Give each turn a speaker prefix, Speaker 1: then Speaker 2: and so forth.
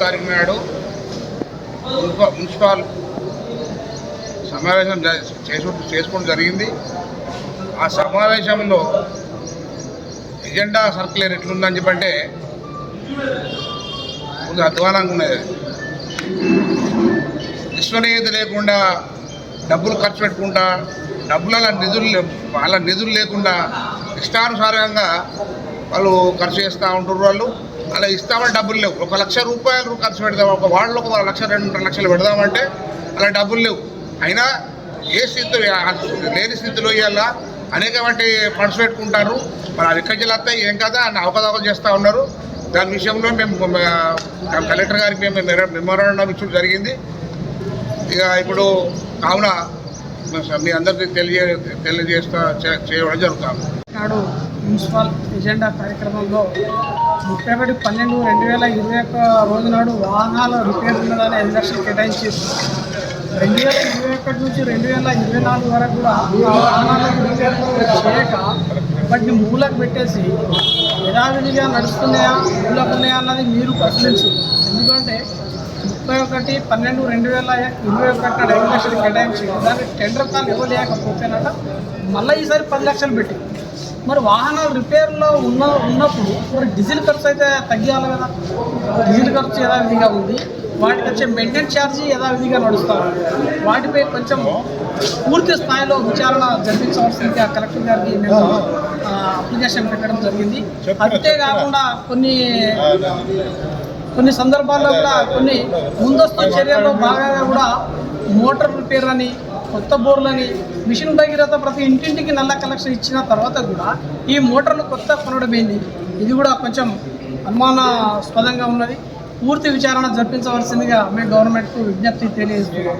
Speaker 1: తారీఖు నాడు municipal municipal సమావేశం జ- చేసుకోవడం జరిగింది. ఆ సమావేశంలో ఎజెండా సర్క్యులర్ ఎట్లుందని చెప్పంటే కొంచెం అధ్వానంగా ఉన్నది. విశ్వనీయత లేకుండా డబ్బులు ఖర్చు పెట్టుకుంటా డబ్బులలో నిధులు లే- వాళ్ళ నిధులు లేకుండా ఇష్టానుసారంగా వాళ్ళు ఖర్చు చేస్తూ ఉంటారు వాళ్ళు. అలా ఇస్తామని డబ్బులు లేవు. ఒక లక్ష రూపాయలు ఖర్చు పెడదాం ఒక వాళ్ళలో ఒక లక్ష రెండు లక్షలు పెడదామంటే అలా డబ్బులు లేవు. అయినా ఏ స్థితిలో లేని స్థితిలో ఇవాళ అనేకమంటి ఫండ్స్ పెట్టుకుంటారు. మరి అది ఎక్కడి నుంచి వస్తాయి? ఏం కదా అని అవకతవకలు చేస్తూ ఉన్నారు. దాని విషయంలో మేము కలెక్టర్ గారికి మేము మెమోరాండం ఇచ్చడం జరిగింది. ఇక ఇప్పుడు కావున మీ అందరికీ తెలియ తెలియజేస్తా చేయడం జరుగుతాము
Speaker 2: నాడు మున్సిపల్ ఎజెండా కార్యక్రమంలో ముప్పై పన్నెండు రెండు వేల ఇరవై ఒక్క రోజు నాడు వాహనాల రిపేర్ ఉన్నదని ఐదు లక్షలు రెండు వేల ఇరవై ఒకటి నుంచి రెండు వేల ఇరవై నాలుగు వరకు కూడా వాహనాలకు రిపేర్లు చేయక వాటిని మూలకు పెట్టేసి యథావిధిగా నడుస్తున్నాయా మూలకు ఉన్నాయా అన్నది మీరు పరిశీలించు. ఎందుకంటే ముప్పై ఒకటి పన్నెండు రెండు వేల ఇరవై ఒకటి నాడు ఐదు లక్షలు కేటాయించి దానికి టెండర్ కాల్ ఇవ్వలేకపోతేనట మళ్ళీ ఈసారి పది లక్షలు పెట్టి మరి వాహనాలు రిపేర్లో ఉన్న ఉన్నప్పుడు మరి డీజిల్ ఖర్చు అయితే తగ్గియాలి కదా? డీజిల్ ఖర్చు యథావిధిగా ఉంది. వాటికి వచ్చే మెయింటెనెన్స్ ఛార్జీ యథావిధిగా నడుస్తారు వాటిపై కొంచెం పూర్తి స్థాయిలో విచారణ జరిపించవలసిందిగా కలెక్టర్ గారికి మేము అప్లికేషన్ పెట్టడం జరిగింది. అంతేకాకుండా కొన్ని కొన్ని సందర్భాల్లో కూడా కొన్ని ముందస్తు చర్యల్లో భాగంగా కూడా మోటార్ రిపేర్ అని కొత్త బోర్లని మిషన్ భగీరథ ప్రతి ఇంటింటికి నల్ల కలెక్షన్ ఇచ్చిన తర్వాత కూడా ఈ మోటార్లు కొత్త కొనడం ఇది కూడా కొంచెం అనుమానాస్పదంగా ఉన్నది. పూర్తి విచారణ జరిపించవలసిందిగా మేము గవర్నమెంట్కు విజ్ఞప్తి తెలియజేస్తున్నాం.